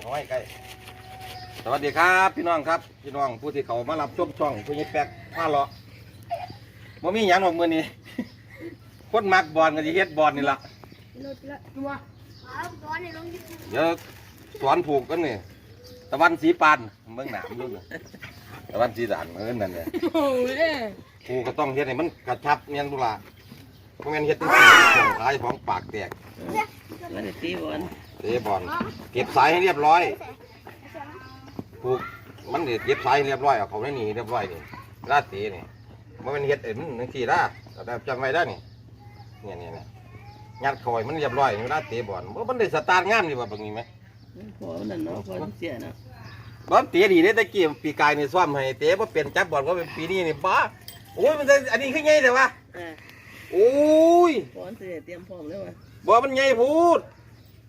เอาไว้ใกล้สวัสดีครับ พี่น้องครับ พี่น้องผู้ที่เขามารับชมช่องผู้ยิแป๊กผ้าเลาะบ่มีหยังหรอกมื้อนี้ คนมักบอลกันสิเฮ็ดบอลนี่ล่ะรถละตัวครับร้อนในลงยูทูบเดี๋ยวสอนผูกกันนี่ตะวันสีปานเมืองหนามอยู่น่ะตะวันสีด่านเอิ้นนั่นแหละโอ้ยผูกก็ต้องเฮ็ดให้มันกระชับเนียนตุลาเพราะงั้นเฮ็ดจังซี่ของขายของปากแตกวันนี้ตีบอล เตะบอลเก็บสายให้เรียบร้อยผูกมันเด็ดเก็บสายให้เรียบร้อยเอาเขาได้หนีเรียบร้อยนี่ลาดเตะนี่มันเป็นเฮ็ดเอ็นนังสี่ละแต่จำไว้ได้นี่เนี่ยเนี่ยเนี่ยยัดคอยมันเรียบร้อยนี่เวลาเตะบอลบ่มันได้สตาร์ทงามดีว่าบางนี้ไหมพอนั่นเนาะพอเสียเนาะบอลเตะดีได้ตะกี้ปีกายนี่ซ้อมให้เตะบ่เป็นจับบอลก็เป็นปีนี้นี่บ้าโอ้ยมันจะอันนี้คือไงแต่ว่าอ่าโอ้ยพอเสียเตรียมพร้อมแล้ววะบอลมันใหญ่พูด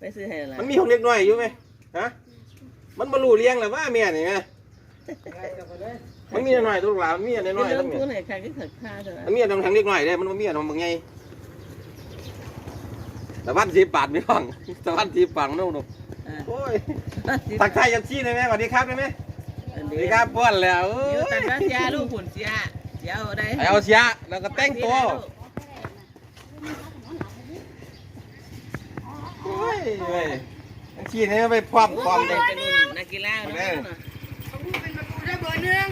ไปซื้อให้อะไรมันมีของเล็กน้อยอยู่ไหมฮะมันบรรลุเลี้ยงหรือว่าแม่นี่ไงมันมีน้อยๆตัวหลานมันมีน้อยๆต้ต้อองงมีทุนให้ใครก็ขัดค่าเท่านั้นมันมีน้องทางเล็กน้อยได้มันบ่มีน้องบางไงแต่วันสีบาทไม่ฟังแต่วันสีปังนู่นอ่าโอ้ยตักไทายยันชี้ได้ไหมสวัสดีครับได้ไหมอันสวัสนี้ดีครับป้อนแล้วเอ้อยู่ตันยว่าเสียลูกผุนเสียเสียเอาได้ไปเอาเสียแล้วก็แต่งตัวโอ้ ยเว้ยยังชี้นี่ไปพร้อมพร้อมเลย นักกีฬาเนาะเป็นประตูได้เบอร์หนึ่ง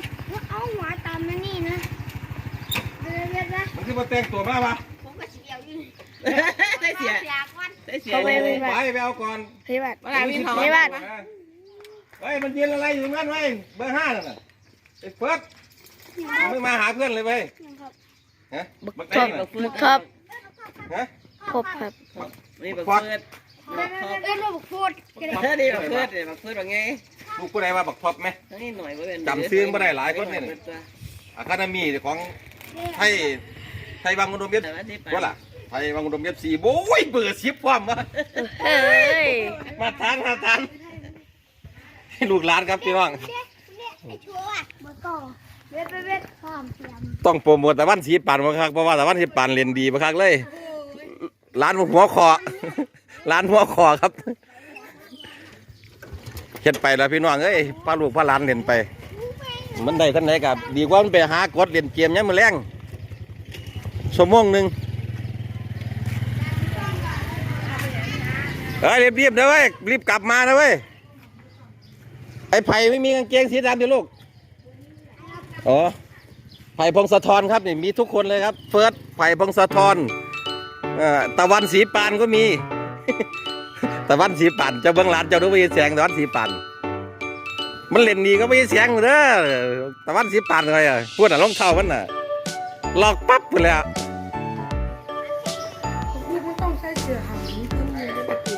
เอาหัวตามนั่นนี่นะเดี๋ยวเดี๋ยวนะมันคือมาแต่งตัวมาปะผมก็เสียวอยู่ได้เสียเสียควันได้เสียเลย ไปไปเอาก่อนพี่บัตรเวลามีทองพี่บัตรเฮ้ยมันยืนอะไรอยู่ตรงนั้นไว้ยเบอร์ห้าน่นน่ะไอ้เฟิร์สมึงมาหาเพื่อนเลยเว้ยฮะบักชเต้อบนบักเฟืดครับฮะพบครับ นี่บักเฟืด บักคอบเอ้ยเราบอกพูดเฮ้ยนี่บักเฟืดนี่บักเฟืดว่าไงลูกผู้ใดว่าบักท็อปไหมนี้หน่อยบ่เป็นจำซื้อบ่ได้หลายคนเนี่ยอะคาเดมีของไทยไทยบางอุดมเอฟแต่ว่าล่ะไทยบางอุดมเอฟซีโอ้ยเบื่อสิบความวะเฮ้ยมาทานมาทานให้ลูกหลานครับพี่น้องต้องโปรโมทแต่วันสีปันมาครับเพราะว่าแต่วันสีปันเรียนดีมาครับเลยร้านหัวคอ ร้านหัวคอครับเฮ็ดไปแล้วพี่น้องเอ้ยพาลูกพาหลานเรียนไป มันได้ท่านไหนกับดีกว่ามันไปหากดเรียนเกมยังมือแรงชั่วโมงหนึ่งเฮ้ยรีบๆนะเว้ยรีบกลับมานะเว้ยไอ้ไผ่ไม่มีกางเกงสีดำเดี๋ยวลูกอ๋อไผ่พงศธรครับนี่มีทุกคนเลยครับ เฟิร์สไผ่พงศธรอ่อตะวันสีปานก็มี ตะวันสีปานเจ้าเบิ้งหลานเจ้าดูไม่เห็นแสงตะวันสีปานมันเล่นดีก็ไม่เห็นแสงเด้อตะวันสีปานเลยอะพูดอะรองเท้ามันน่ะลอกปั๊บไปเลยอะพี่ไม่ต้องใส่เสื้อหางนี้ขึ้นเลยได้ปะติ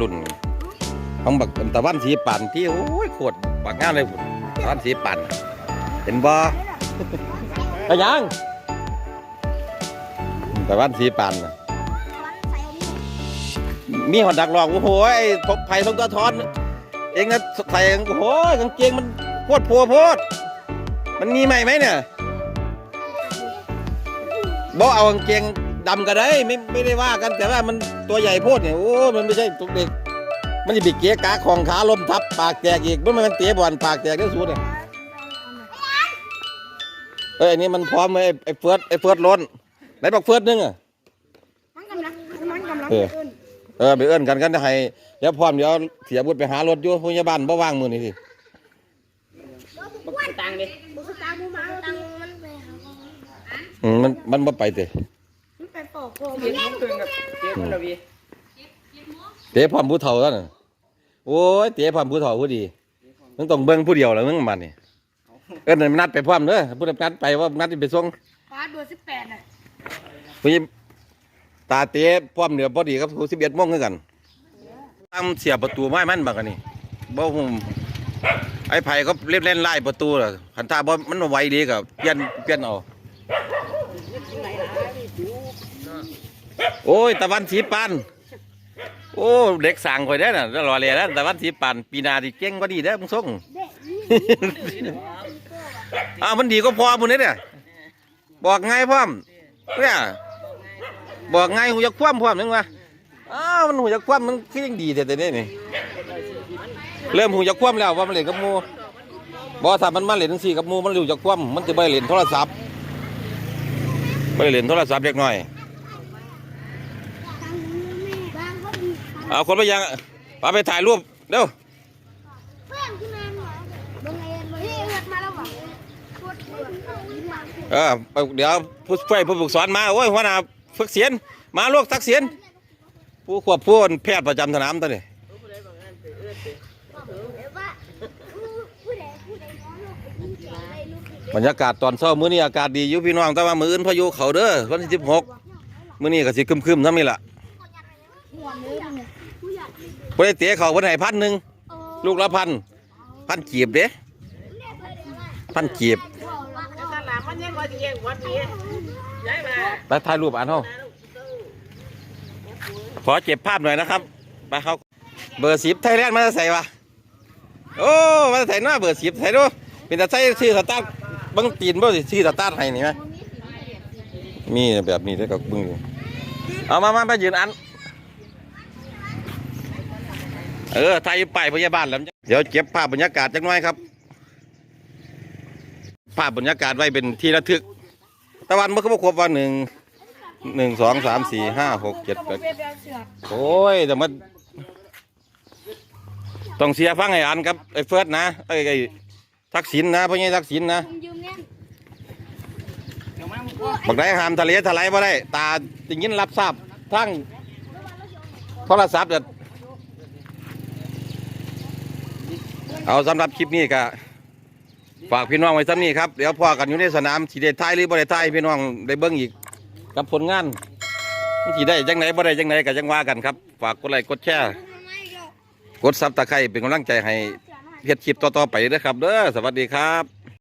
รุ่นของบักตะวันสีปานที่โอ้ยโคตรบักงามเลยพุ่นตะวันสีปานเห็นบ่ไปยัง ตะวันสีปานน่ะมีหอดดักหลอกโอ้โหไอ้ทบไผ่ทงตัวทอน เองนะใส่โอ้โหกางเกงมันโคตรโพโพด มันมีไหมไหมเนี่ยบอกเอากางเกงดำก็ได้ไม่ไม่ได้ว่ากันแต่ว่ามันตัวใหญ่โพดเนี่ยโอ้มันไม่ใช่ตัวเด็ก มันจะบิเกียกาของขาลมทับ ปากแตกอีกมันมันเตะบอลปากแตกได้สูดเนี่ยเอ้ยอันนี้มันพร้อมไหมไอ้เฟิร์สไอ้เฟิร์สล้น นบอกเฟิร์สนึงอะมันกำลังมันกำลังเออเออไปเอื้อนกันกันให้เดี๋ยวพร้อมเดี๋ยวเสียบุตรไปหารถอยู่พยาบาลบ่ว่างมือนี่สิบักตังดิบุษตาบูมาตังมันไปหาอืมมันมันบ่ไปเตะมันไปปอกโกเก็บมันคืนกับเก็บมันละวีเตะพร้อมผู้เฒ่าแล้วน่ะโอ้ยเตะพร้อมผู้เฒ่าผู้ดีมึงต้องเบิ่งผู้เดียวแล้วมึงมันนี่เอิ้นให้มันนัดไปพร้อมเด้อผู้นัดไปว่านัดไปส่งฟ้าเบอร์สิบแปดน่ะ ผู้ยิตาเตะพร้อมเดี๋ยวพอดีครับผู้11โมงคือกันตามเสียประตูไม้มันบักอันนี้บ่ฮู้ไอ้ไผ่ก็เล่นเล่นไล่ประตูล่ะคันถ้าบ่มันไวดีก็เปลี่ยนเปลี่ยนเอาโอ้ยตะวันสีปานโอ้เด็กสั่งข่อยได้น่ะรอเลยแล้วต่วันสีปันปีนาที่เก่งก็ดีเด้มึงส่งอ้าวมันดีก็พอพุ่นนี่เนี่ยบอกไงพร้อม เนี่ยบอกไงหูยากคว่ำพร้อมนึงวะอ้าวมันหูจักคว่ำมันคือยังดีแต่แต่นี่นี่เริ่มหูจักคว่ำแล้วว่ามันเล่นกับมูบอถ้ามันมาเล่นจังซี่กับมูมันรู้จักคว่ำมันจะไปเล่นโทรศัพท์ไปเล่นโทรศัพท์เล็กน้อยเอาคนไปยังพาไปถ่ายรูปเร็วเพื่อนที่มาหน่อยบังเอิญเลยพี่เอิดมาแล้วหรอ เออเดี๋ยวผู้ช่วยผู้ฝึกสอนมาโอ้ยหัวหน้าฝึกเสียนมาลูกทักเสียนผู้ควบผู้แพทย์ประจำสนามตัวนี้ว่บรรยากาศตอนเช้ามื้อนี้อากาศดีอยู่พี่น้องแต่ว่ามื้ออื่นพายุเขาเด้อวันที่สิบหกมื้อนี้ก็สิครึมๆทั้งนี้ล่ะหัวเนื้อเนี่ยผู้ใหญ่บ่ได้เตะเขาเพิ่นให้พันหนึ่งลูกละพันพันกีบเด้พันกีบขนาด มันยังว่าจะแย่งวัดนี้ย้ายมาไปถ่ายรูปอ่านเฮาขอเก็บภาพหน่อยนะครับไปเขาเบอร์สิบไทยแลนด์มาใส่วะโอ้มาใส่หน้าเบอร์สิบใส่ดูเป็นแต่ใส่ชื่อสตาร์ทเบังตีนบ่สิชื่อสตาร์ทให้นี่ไหมมีแบบนี้ด้วยกับบึงอยู่เอามามาไปยืนอันเออไทยไปายพยาบาลแล้วเดี๋ยวเก็บภาพบรรยากาศจักหน่อยครับ ภาพบรรยากาศไว้เป็นที่ระทึก ตะวันเมื่อเขาบครบว่าหนึ่งหนึ่งสองสามสี่ห้าหกเจ็ดแปดโอ้ยแต่มันต้องเสียฟังไอ้อันครับไอ้เฟิร์สนะไอ้ไอ้ทักษิณนะพ่อใหญ่ทักษิณนะบักได้หามทะเลทลายบ่ได้ ตาจริงยินรับทราบทั้งโทรศัพท์เด็ดเอาสำหรับคลิปนี้ก็ ฝากพี่น้องไว้ซ้ำนี้ครับเดี๋ยวพอกันอยู่ในสนามสีเดท้ายหรือบ่ได้ท้ายพี่น้องได้เบิ้งอีกกับผลงานสีได้จังไหนบ่ได้จังไหนกับจังว่ากันครับ ฝากกดไลค์กดแชร์กดซับตะไคร้เป็นกำลังใจให้เฮ็ดคลิปต่อๆไปนะครับเด้อสวัสดีครับ